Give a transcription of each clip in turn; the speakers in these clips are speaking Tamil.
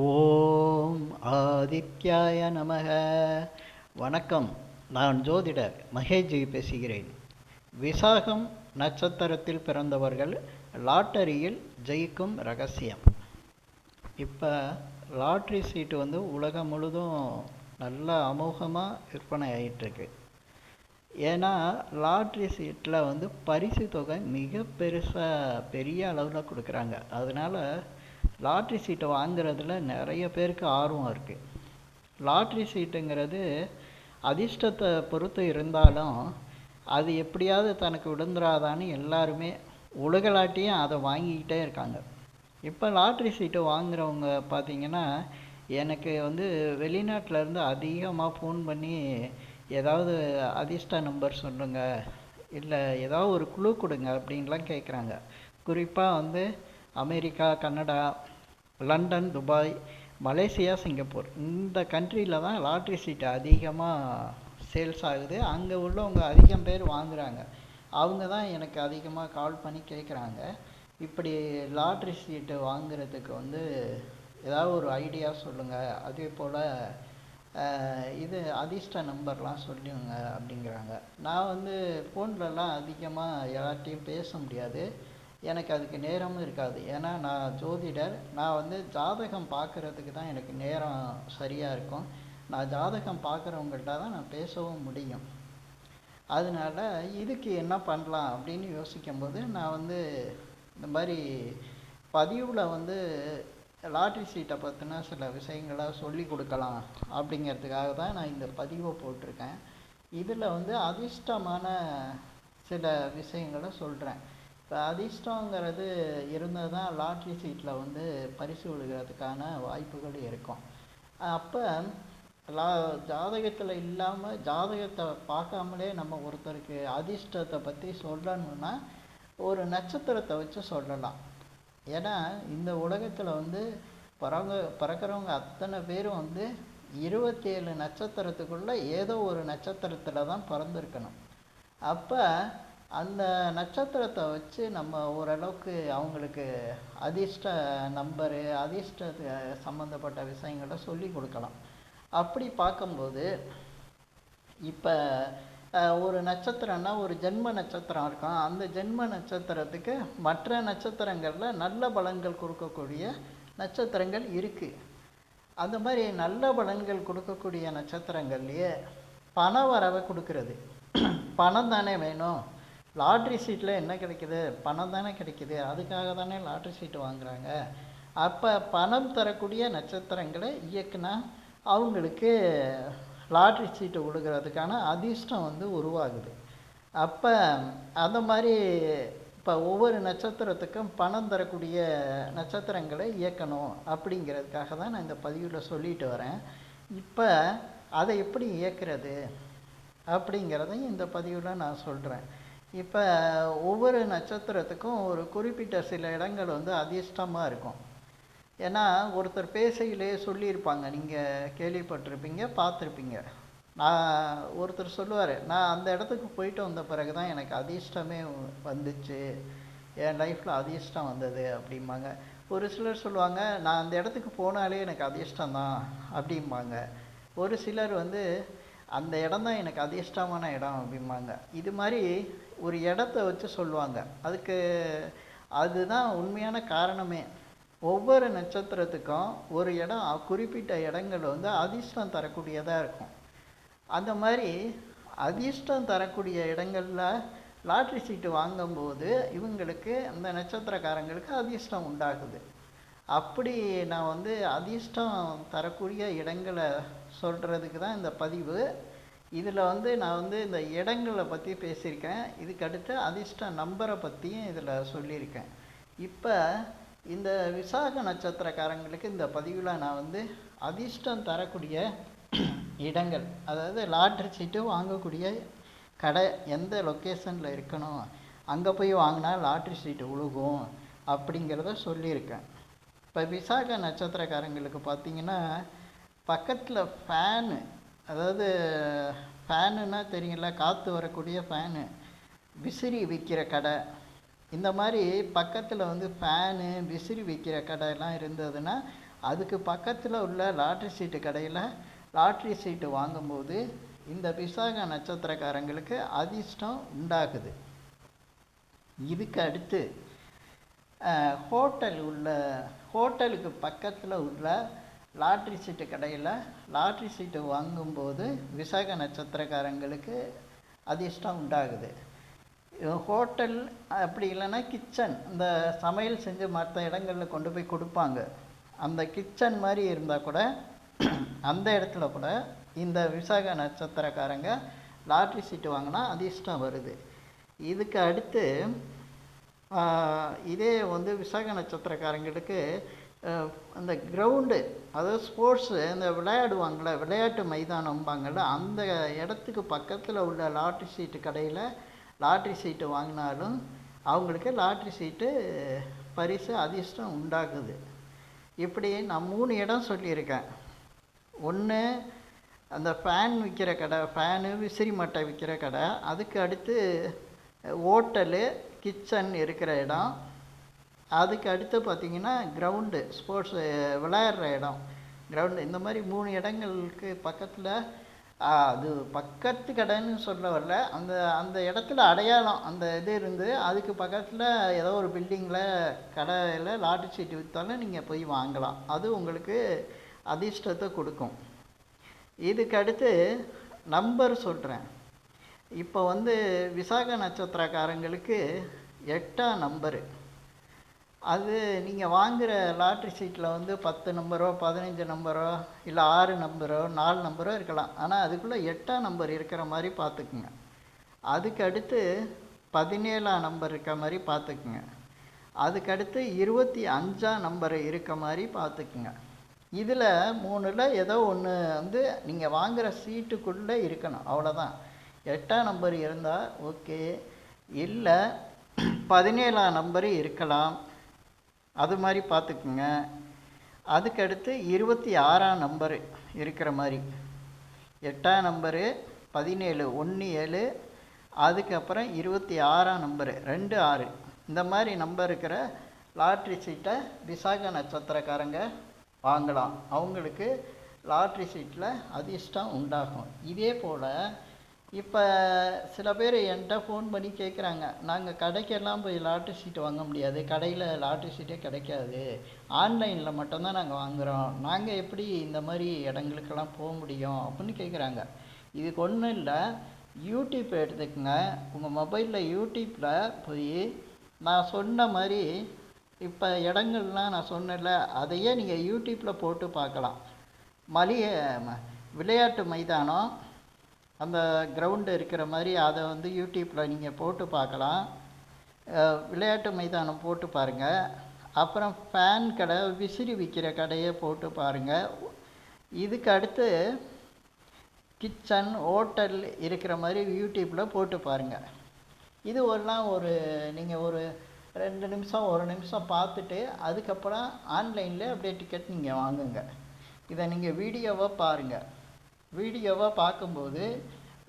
ஓம் ஆதித்யாய நமக. வணக்கம். நான் ஜோதிடர் மகேஜி பேசுகிறேன். விசாகம் நட்சத்திரத்தில் பிறந்தவர்கள் லாட்டரியில் ஜெயிக்கும் ரகசியம். இப்போ லாட்ரி சீட்டு வந்து உலகம் முழுதும் நல்லா அமோகமாக விற்பனை ஆகிட்டுருக்கு ஏன்னா லாட்ரி சீட்டில் வந்து பரிசு தொகை மிக பெருசாக பெரிய அளவில் கொடுக்குறாங்க. அதனால் லாட்ரி சீட்டை வாங்குறதுல நிறைய பேருக்கு ஆர்வம் இருக்குது லாட்ரி சீட்டுங்கிறது அதிர்ஷ்டத்தை பொறுத்து இருந்தாலும் அது எப்படியாவது தனக்கு விழுந்துராதான்னு எல்லாருமே உலகளாட்டியும் அதை வாங்கிக்கிட்டே இருக்காங்க. இப்போ லாட்ரி சீட்டு வாங்குறவங்க பார்த்தீங்கன்னா எனக்கு வந்து வெளிநாட்டிலேருந்து அதிகமாக ஃபோன் பண்ணி ஏதாவது அதிர்ஷ்ட நம்பர் சொல்லுங்கள் இல்லை ஏதாவது ஒரு குழு கொடுங்க அப்படின்லாம் கேட்குறாங்க குறிப்பாக வந்து America Canada London Dubai Malaysia Singapore. இந்த கண்ட்ரியில் தான் லாட்ரி சீட்டு அதிகமாக சேல்ஸ் ஆகுது. அங்கே உள்ளவங்க அதிகம் பேர் வாங்குகிறாங்க அவங்க தான் எனக்கு அதிகமாக கால் பண்ணி கேட்குறாங்க இப்படி லாட்ரி சீட்டு வாங்குறதுக்கு வந்து ஏதாவது ஒரு ஐடியா சொல்லுங்கள் அதே போல் இது அதிர்ஷ்ட நம்பர்லாம் சொல்லுங்க அப்படிங்கிறாங்க. நான் வந்து ஃபோன்லலாம் அதிகமாக யார்கிட்டையும் பேச முடியாது. எனக்கு அதுக்கு நேரமும் இருக்காது. ஏன்னா நான் ஜோதிடர். நான் வந்து ஜாதகம் பார்க்குறதுக்கு தான் எனக்கு நேரம் சரியாக இருக்கும். நான் ஜாதகம் பார்க்குறவங்கள்ட்ட தான் நான் பேசவும் முடியும். அதனால இதுக்கு என்ன பண்ணலாம் அப்படின்னு யோசிக்கும்போது நான் வந்து இந்த மாதிரி பதிவில் வந்து லாட்ரி சீட்டை பற்றின சில விஷயங்களை சொல்லி கொடுக்கலாம் அப்படிங்கிறதுக்காக தான் நான் இந்த பதிவை போட்டிருக்கேன். இதில் வந்து அதிர்ஷ்டமான சில விஷயங்களை சொல்கிறேன் இப்போ அதிர்ஷ்டங்கிறது இருந்தால் தான் லாட்ரி சீட்டில் வந்து பரிசு விழுகிறதுக்கான வாய்ப்புகள் இருக்கும். அப்போ லா ஜாதகத்தில் இல்லாமல் ஜாதகத்தை பார்க்காமலே நம்ம ஒருத்தருக்கு அதிர்ஷ்டத்தை பற்றி சொல்லணும்னா ஒரு நட்சத்திரத்தை வச்சு சொல்லலாம். ஏன்னா இந்த உலகத்தில் வந்து பிறங்க பிறக்கிறவங்க அத்தனை பேரும் வந்து இருபத்தேழு நட்சத்திரத்துக்குள்ளே ஏதோ ஒரு நட்சத்திரத்தில் தான் பிறந்திருக்கணும். அப்போ அந்த நட்சத்திரத்தை வச்சு நம்ம ஓரளவுக்கு அவங்களுக்கு அதிர்ஷ்ட நம்பரு அதிர்ஷ்ட சம்மந்தப்பட்ட விஷயங்களை சொல்லி கொடுக்கலாம். அப்படி பார்க்கும்போது இப்போ ஒரு நட்சத்திரம்னா ஒரு ஜென்ம நட்சத்திரம் இருக்கும். அந்த ஜென்ம நட்சத்திரத்துக்கு மற்ற நட்சத்திரங்களில் நல்ல பலன்கள் கொடுக்கக்கூடிய நட்சத்திரங்கள் இருக்குது அந்த மாதிரி நல்ல பலன்கள் கொடுக்கக்கூடிய நட்சத்திரங்கள்லேயே பண வரவை கொடுக்கறது. பணம் தானே வேணும். லாட்ரி சீட்டில் என்ன கிடைக்குது? பணம் தானே கிடைக்குது. அதுக்காக தானே லாட்ரி சீட்டு வாங்குகிறாங்க அப்போ பணம் தரக்கூடிய நட்சத்திரங்களை இயக்குனா அவங்களுக்கு லாட்ரி சீட்டு கொடுக்கறதுக்கான அதிர்ஷ்டம் வந்து உருவாகுது. அப்போ அந்த மாதிரி இப்போ ஒவ்வொரு நட்சத்திரத்துக்கும் பணம் தரக்கூடிய நட்சத்திரங்களை இயக்கணும் அப்படிங்கிறதுக்காக தான் நான் இந்த பதிவில் சொல்லிட்டு வரேன். இப்போ அதை எப்படி இயக்கிறது அப்படிங்கிறதையும் இந்த பதிவில் நான் சொல்கிறேன் இப்போ ஒவ்வொரு நட்சத்திரத்துக்கும் ஒரு குறிப்பிட்ட சில இடங்கள் வந்து அதிர்ஷ்டமாக இருக்கும். ஏன்னா ஒருத்தர் பேசையிலே சொல்லியிருப்பாங்க. நீங்கள் கேள்விப்பட்டிருப்பீங்க பார்த்துருப்பீங்க. நான் ஒருத்தர் சொல்லுவார் நான் அந்த இடத்துக்கு போயிட்டு வந்த பிறகு தான் எனக்கு அதிர்ஷ்டமே வந்துச்சு. என் லைஃப்பில் அதிர்ஷ்டம் வந்தது அப்படிம்பாங்க. ஒரு சிலர் சொல்லுவாங்க நான் அந்த இடத்துக்கு போனாலே எனக்கு அதிர்ஷ்டம் தான் அப்படிம்பாங்க. ஒரு சிலர் வந்து அந்த இடம் தான் எனக்கு அதிர்ஷ்டமான இடம் அப்படிம்பாங்க. இது மாதிரி ஒரு இடத்த வச்சு சொல்லுவாங்க. அதுக்கு அதுதான் உண்மையான காரணமே. ஒவ்வொரு நட்சத்திரத்துக்கும் ஒரு இடம் குறிப்பிட்ட இடங்கள் வந்து அதிர்ஷ்டம் தரக்கூடியதாக இருக்கும். அந்த மாதிரி அதிர்ஷ்டம் தரக்கூடிய இடங்களில் லாட்ரி சீட்டு வாங்கும்போது இவங்களுக்கு அந்த நட்சத்திரக்காரங்களுக்கு அதிர்ஷ்டம் உண்டாகுது. அப்படி நான் வந்து அதிர்ஷ்டம் தரக்கூடிய இடங்களை சொல்கிறதுக்கு தான் இந்த பதிவு. இதில் வந்து நான் வந்து இந்த இடங்களை பற்றி பேசியிருக்கேன். இதுக்கடுத்து அதிர்ஷ்ட நம்பரை பற்றியும் இதில் சொல்லியிருக்கேன். இப்போ இந்த விசாக நட்சத்திரக்காரங்களுக்கு இந்த பதிவில் நான் வந்து அதிர்ஷ்டம் தரக்கூடிய இடங்கள் அதாவது லாட்ரி சீட்டு வாங்கக்கூடிய கடை எந்த லொக்கேஷனில் இருக்கணும் அங்கே போய் வாங்கினா லாட்ரி சீட்டு உழுகும் அப்படிங்கிறத சொல்லியிருக்கேன். இப்போ விசாக நட்சத்திரக்காரங்களுக்கு பார்த்தீங்கன்னா பக்கத்தில் ஃபேனு அதாவது ஃபேனுன்னா தெரியுங்களா காற்று வரக்கூடிய ஃபேனு விசிறி விற்கிற கடை. இந்த மாதிரி பக்கத்தில் வந்து ஃபேனு விசிறி விற்கிற கடையெல்லாம் இருந்ததுன்னா அதுக்கு பக்கத்தில் உள்ள லாட்ரி சீட்டு கடையில் லாட்ரி சீட்டு வாங்கும்போது இந்த விசாக நட்சத்திரக்காரங்களுக்கு அதிர்ஷ்டம் உண்டாகுது. இதுக்கு அடுத்து ஹோட்டல் உள்ள ஹோட்டலுக்கு பக்கத்தில் உள்ள லாட்ரி சீட்டு கடையில் லாட்ரி சீட்டு வாங்கும்போது விசாக நட்சத்திரக்காரங்களுக்கு அதிர்ஷ்டம் உண்டாகுது. ஹோட்டல் அப்படி இல்லைன்னா கிச்சன். இந்த சமையல் செஞ்சு மற்ற இடங்களில் கொண்டு போய் கொடுப்பாங்க. அந்த கிச்சன் மாதிரி இருந்தால் கூட அந்த இடத்துல கூட இந்த விசாக நட்சத்திரக்காரங்க லாட்ரி சீட்டு வாங்கினா அதிர்ஷ்டம் வருது. இதுக்கு அடுத்து இதே வந்து விசாக நட்சத்திரக்காரங்களுக்கு அந்த கிரவுண்டு அதாவது ஸ்போர்ட்ஸு இந்த விளையாடுவாங்கள்ல விளையாட்டு மைதானம்பாங்கள்ல அந்த இடத்துக்கு பக்கத்தில் உள்ள லாட்ரி சீட்டு கடையில் லாட்ரி சீட்டு வாங்கினாலும் அவங்களுக்கு லாட்ரி சீட்டு பரிசு அதிர்ஷ்டம் உண்டாகுது. இப்படி நான் மூணு இடம் சொல்லியிருக்கேன். ஒன்று அந்த ஃபேன் விற்கிற கடை ஃபேனு விசிறி மட்டை விற்கிற கடை அதுக்கு அடுத்து ஹோட்டலு கிச்சன் இருக்கிற இடம். அதுக்கு அடுத்து பார்த்தீங்கன்னா கிரவுண்டு ஸ்போர்ட்ஸ் விளையாடுற இடம். கிரவுண்டு இந்த மாதிரி மூணு இடங்களுக்கு பக்கத்தில் அது பக்கத்து கடைன்னு சொல்ல வரல. அந்த அந்த இடத்துல அடையாளம் அந்த இது இருந்து அதுக்கு பக்கத்தில் ஏதோ ஒரு பில்டிங்கில் கடையில் லாட்டரி சீட்டு விற்றாலும் நீங்கள் போய் வாங்கலாம். அது உங்களுக்கு அதிர்ஷ்டத்தை கொடுக்கும். இதுக்கு அடுத்து நம்பர் சொல்கிறேன் இப்போ வந்து விசாக நட்சத்திரக்காரங்களுக்கு எட்டாம் நம்பரு அது நீங்கள் வாங்குகிற லாட்ரி சீட்டில் வந்து பத்து நம்பரோ பதினஞ்சு நம்பரோ இல்லை ஆறு நம்பரோ நாலு நம்பரோ இருக்கலாம். ஆனால் அதுக்குள்ளே எட்டாம் நம்பர் இருக்கிற மாதிரி பார்த்துக்குங்க அதுக்கு அடுத்து பதினேழாம் நம்பர் இருக்க மாதிரி பார்த்துக்குங்க அதுக்கடுத்து இருபத்தி அஞ்சாம் நம்பர் இருக்க மாதிரி பார்த்துக்குங்க இதில் மூணில் ஏதோ ஒன்று வந்து நீங்கள் வாங்குகிற சீட்டுக்குள்ளே இருக்கணும். அவ்வளோதான் எட்டாம் நம்பர் இருந்தால் ஓகே. இல்லை பதினேழாம் நம்பர் இருக்கலாம். அது மாதிரி பார்த்துக்குங்க. அதுக்கடுத்து இருபத்தி ஆறாம் நம்பரு இருக்கிற மாதிரி. எட்டாம் நம்பரு பதினேழு ஒன்று ஏழு அதுக்கப்புறம் இருபத்தி ஆறாம் நம்பரு ரெண்டு ஆறு. இந்த மாதிரி நம்பர் இருக்கிற லாட்ரி சீட்டை விசாக நட்சத்திரக்காரங்க வாங்கலாம். அவங்களுக்கு லாட்ரி சீட்டில் அதிர்ஷ்டம் உண்டாகும். இதே போல் இப்போ சில பேர் என்கிட்ட ஃபோன் பண்ணி கேட்குறாங்க நாங்கள் கடைக்கெல்லாம் போய் லாட்ரி சீட்டு வாங்க முடியாது. கடையில் லாட்ரி சீட்டே கிடைக்காது. ஆன்லைனில் மட்டும்தான் நாங்கள் வாங்குகிறோம் நாங்கள் எப்படி இந்த மாதிரி இடங்களுக்கெல்லாம் போக முடியும் அப்படின்னு கேட்குறாங்க இதுக்கு ஒன்றும் இல்லை. யூடியூப் எடுத்துக்கோங்க. உங்கள் மொபைலில் யூடியூப்பில் போய் நான் சொன்ன மாதிரி இப்போ இடங்கள்லாம் நான் சொன்னேன்ல அதையே நீங்கள் யூடியூப்பில் போட்டு பார்க்கலாம். மளிகை விளையாட்டு மைதானம் அந்த கிரவுண்டு இருக்கிற மாதிரி அதை வந்து யூடியூப்பில் நீங்கள் போட்டு பார்க்கலாம். விளையாட்டு மைதானம் போட்டு பாருங்கள் அப்புறம் ஃபேன் கடை விசிறி விற்கிற கடையை போட்டு பாருங்கள் இதுக்கு அடுத்து கிச்சன் ஹோட்டல் இருக்கிற மாதிரி யூடியூப்பில் போட்டு பாருங்கள் இது ஒருலாம் ஒரு நீங்கள் ஒரு ரெண்டு நிமிஷம் ஒரு நிமிஷம் பார்த்துட்டு அதுக்கப்புறம் ஆன்லைனில் அப்படியே டிக்கெட் நீங்கள் வாங்குங்க. இதை நீங்கள் வீடியோவை பாருங்கள் வீடியோவை பார்க்கும்போது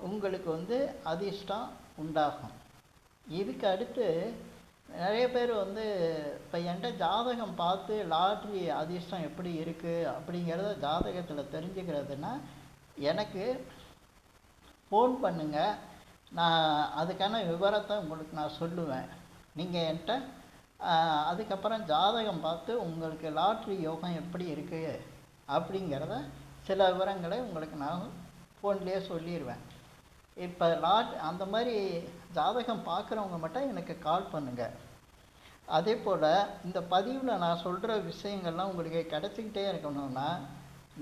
உங்களுக்கு வந்து அதிர்ஷ்டம் உண்டாகும். இதுக்கு அடுத்து நிறைய பேர் வந்து இப்போ என்கிட்ட ஜாதகம் பார்த்து லாட்ரி அதிர்ஷ்டம் எப்படி இருக்குது அப்படிங்கிறத ஜாதகத்தில் தெரிஞ்சுக்கிறதுனா எனக்கு ஃபோன் பண்ணுங்கள் நான் அதுக்கான விவரத்தை உங்களுக்கு நான் சொல்லுவேன். நீங்கள் என்கிட்ட அதுக்கப்புறம் ஜாதகம் பார்த்து உங்களுக்கு லாட்ரி யோகம் எப்படி இருக்குது அப்படிங்கிறத சில விவரங்களை உங்களுக்கு நான் ஃபோன்லேயே சொல்லிடுவேன் இப்போ லாட் அந்த மாதிரி ஜாதகம் பார்க்குறவங்க மட்டும் எனக்கு கால் பண்ணுங்கள் அதே போல் இந்த பதிவில் நான் சொல்கிற விஷயங்கள்லாம் உங்களுக்கு கிடச்சிக்கிட்டே இருக்கணும்னா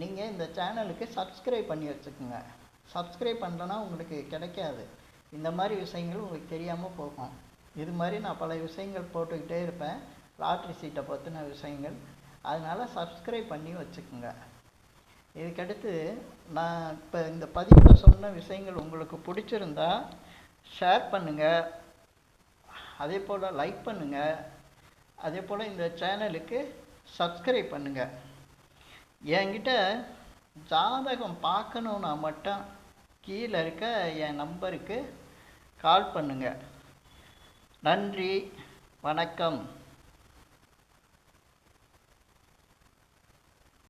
நீங்கள் இந்த சேனலுக்கு சப்ஸ்கிரைப் பண்ணி வச்சுக்கோங்க. சப்ஸ்கிரைப் பண்ணலன்னா உங்களுக்கு கிடைக்காது. இந்த மாதிரி விஷயங்கள் உங்களுக்கு தெரியாமல் போகும். இது மாதிரி நான் பல விஷயங்கள் போட்டுக்கிட்டே இருப்பேன். லாட்ரி சீட்டை பற்றின விஷயங்கள். அதனால் சப்ஸ்கிரைப் பண்ணி வச்சுக்கோங்க. இதுக்கடுத்து நான் இப்போ இந்த பதிவில் சொன்ன விஷயங்கள் உங்களுக்கு பிடிச்சிருந்தா ஷேர் பண்ணுங்கள் அதே போல் லைக் பண்ணுங்கள் அதே போல் இந்த சேனலுக்கு சப்ஸ்கிரைப் பண்ணுங்கள் என்கிட்ட ஜாதகம் பார்க்கணுன்னா மட்டும் கீழே இருக்க என் நம்பருக்கு கால் பண்ணுங்கள் நன்றி. வணக்கம்.